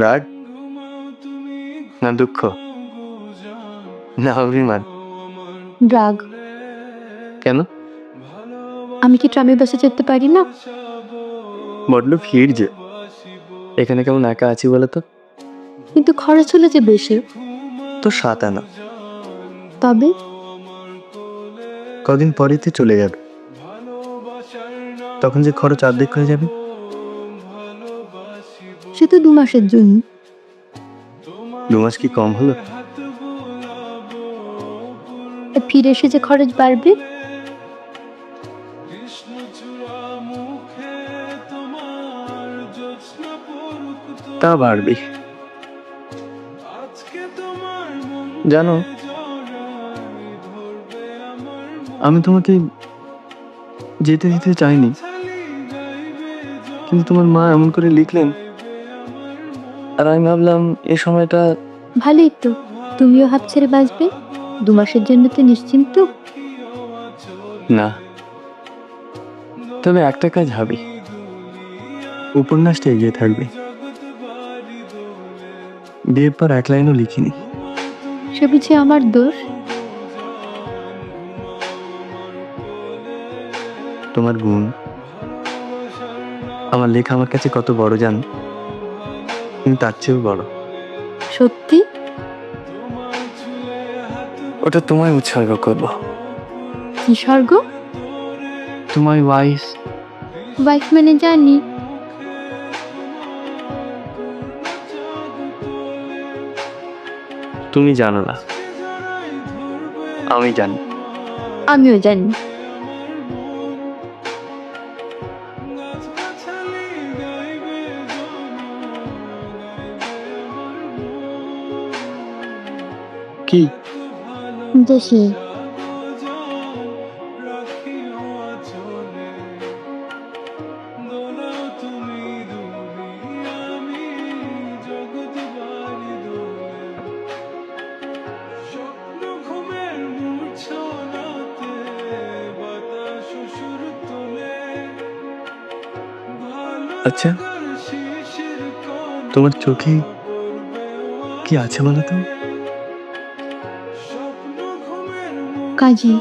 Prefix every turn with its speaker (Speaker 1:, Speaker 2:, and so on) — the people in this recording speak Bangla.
Speaker 1: রাগ? না দুঃখ। না অভিমান।
Speaker 2: রাগ।
Speaker 1: কেন?
Speaker 2: আমি কি ট্রামে বাসে যেতে পারি না?
Speaker 1: বড্ড ভিড় যে। এখানে কেমন একা আছি বলে তো?
Speaker 2: কিন্তু খরচ হলো যে বেশি।
Speaker 1: তো সাত আনা।
Speaker 2: তবে?
Speaker 1: কদিন পরেই তো চলে যাবে। তখন যে খরচ অর্ধেক হয়ে যাবে।
Speaker 2: তো দু মাসের জন্য
Speaker 1: দু মাস কি কম হলো?
Speaker 2: ফিরে এসে যে খরচ বাড়বে?
Speaker 1: তা বাড়বে। জানো আমি তোমাকে যেতে দিতে চাইনি। কিন্তু তোমার মা এমন করে লিখলেন আর আমি ভাবলাম এই সময়টা
Speaker 2: ভালোই তো তুমিও হাত ছেড়ে বাঁচবে। দু মাসের জন্য তো নিশ্চিন্ত।
Speaker 1: না। তবে একটা কাজ হবে। উপন্যাসটা এগিয়ে থাকবে। বিয়ের পর এক লাইনও লিখিনি।
Speaker 2: সে বুঝি আমার দোষ।
Speaker 1: তোমার গুণ আমার লেখা আমার কাছে কত বড় জান। কিন্তু তার চেয়েও বড়।
Speaker 2: সত্যি?
Speaker 1: ওটা তোমায় উৎসর্গ করব।
Speaker 2: কি স্বর্গ ওয়াইফ মানে জানি।
Speaker 1: তুমি জানো না। আমি জানি।
Speaker 2: আমিও জানি।
Speaker 1: কি?
Speaker 2: দেখি।
Speaker 1: আচ্ছা তোমার চোখে কি আছে বলো তো?
Speaker 2: কাজী